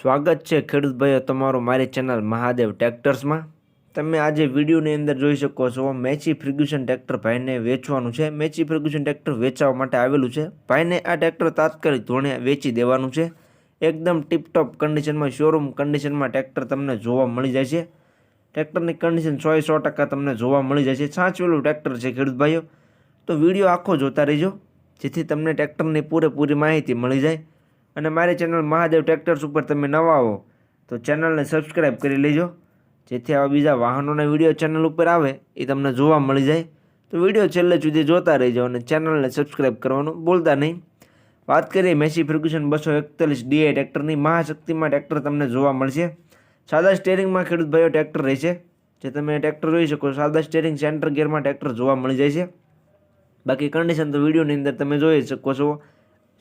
સ્વાગત છે ખેડૂત ભાઈઓ તમારું મારી ચેનલ મહાદેવ ટ્રેક્ટર્સમાં. તમે આજે વિડીયોની અંદર જોઈ શકો છો, મેચી ફ્રિગ્યુશન ટ્રેક્ટર ભાઈને વેચવાનું છે. મેચી ફ્રિગ્યુશન ટ્રેક્ટર વેચવા માટે આવેલું છે. ભાઈને આ ટ્રેક્ટર તાત્કાલિક ધોરણે વેચી દેવાનું છે. એકદમ ટીપટોપ કન્ડિશનમાં શોરૂમ કન્ડિશનમાં ટ્રેક્ટર તમને જોવા મળી જાય છે. ટ્રેક્ટરની કન્ડિશન સો સો ટકા તમને જોવા મળી જાય છે. સાચવેલું ટ્રેક્ટર છે ખેડૂત ભાઈઓ તો વીડિયો આખો જોતા રહેજો, જેથી તમને ટ્રેક્ટરની પૂરેપૂરી માહિતી મળી જાય. અને મારી ચેનલ મહાદેવ ટ્રેક્ટર્સ ઉપર તમે નવા હો, તો ચેનલને સબસ્ક્રાઈબ કરી લેજો. જેથી આવા બીજા વાહનોના વીડિયો ચેનલ ઉપર આવે, એ તમને જોવા મળી જાય. તો વીડિયો છેલ્લે સુધી જોતા રહેજો અને ચેનલને સબસ્ક્રાઈબ કરવાનું ભૂલતા નહીં. વાત કરીએ મેસી ફર્ગ્યુસન બસો એકતાલીસ ડીઆઈ ટ્રેક્ટરની મહાશક્તિમાં ટ્રેક્ટર તમને જોવા મળશે. સાદા સ્ટેરિંગમાં ખેડૂત ભાઈઓ ટ્રેક્ટર રહેશે જે તમે ટ્રેક્ટર જોઈ શકો, સાદા સ્ટેરિંગ સેન્ટર ગિયરમાં ટ્રેક્ટર જોવા મળી જાય છે. બાકી કન્ડિશન તો વિડીયોની અંદર તમે જોઈ શકો છો.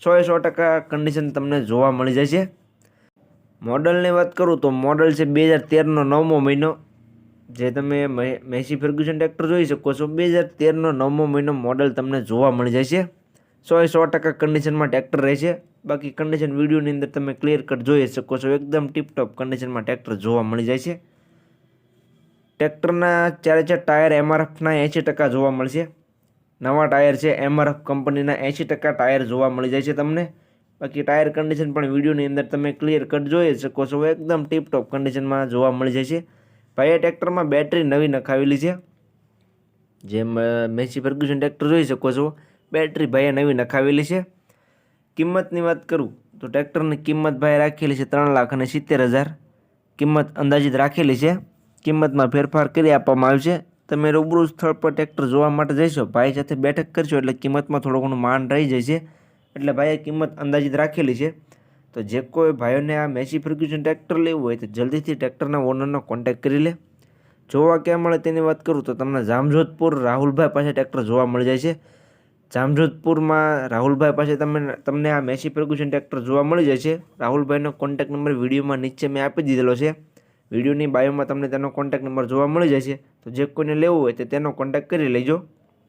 સો સો ટકા કન્ડિશન તમને જોવા મળી છે મોડલની વાત કરું તો મોડલ છે બે હજાર તેરનો નવમો મહિનો. જે તમે મેસી ફર્ગ્યુસન ટ્રેક્ટર જોઈ શકો છો. બે હજાર તેરનો નવમો મહિનો મોડલ તમને જોવા મળી જાય છે સો સો ટકા કન્ડિશનમાં ટ્રેક્ટર રહેશે. બાકી કન્ડિશન વિડીયોની અંદર તમે ક્લિયર કટ જોઈ શકો છો. એકદમ ટીપટોપ કન્ડિશનમાં ટ્રેક્ટર જોવા મળી જાય છે ટ્રેક્ટરના ચારે ચાર ટાયર એમઆરએફના એંશી ટકા જોવા મળશે. નવા ટાયર છે, એમઆરએફ કંપનીના એંશી ટકા ટાયર જોવા મળી જાય છે તમને. બાકી ટાયર કન્ડિશન પણ વિડીયોની અંદર તમે ક્લિયર કટ જોઈ શકો છો. એકદમ ટીપટોપ કન્ડિશનમાં જોવા મળી જાય છે. ભાઈએ ટ્રેક્ટરમાં બેટરી નવી નખાવેલી છે. જેમ મેસી ફર્ગ્યુસન ટ્રેક્ટર જોઈ શકો છો. બેટરી ભાઈએ નવી નખાવેલી છે. કિંમતની વાત કરું, તો ટ્રેક્ટરની કિંમત ભાઈ રાખેલી છે ત્રણ લાખ અને સિત્તેર હજાર. કિંમત અંદાજિત રાખેલી છે. કિંમતમાં ફેરફાર કરી આપવામાં આવ્યું છે. તમે રૂબરૂ સ્થળ પર ટ્રેક્ટર જોવા માટે જઈશો, ભાઈ સાથે બેઠક કરશો એટલે કિંમતમાં થોડું ઘણું માન રહી છે એટલે ભાઈએ કિંમત અંદાજિત રાખેલી છે. તો જે કોઈ ભાઈઓને આ મેસી ફર્ગ્યુસન ટ્રેક્ટર લેવું હોય તો જલ્દીથી ટ્રેક્ટરના ઓનરનો કોન્ટેક્ટ કરી લે. જોવા ક્યાં મળે તેની વાત કરું તો તમને જામજોધપુર રાહુલભાઈ પાસે ટ્રેક્ટર જોવા મળી જાય છે. જામજોધપુરમાં રાહુલભાઈ પાસે તમે તમને આ મેસી ફર્ગ્યુસન ટ્રેક્ટર જોવા મળી જાય છે. રાહુલભાઈનો કોન્ટેક્ટ નંબર વિડીયોમાં નીચે મેં આપી દીધેલો છે. વિડીયોની બાયોમાં તમને તેનો કોન્ટેક્ટ નંબર જોવા મળી જશે. તો જે કોઈને લેવું હોય તે તેનો કોન્ટેક્ટ કરી લેજો.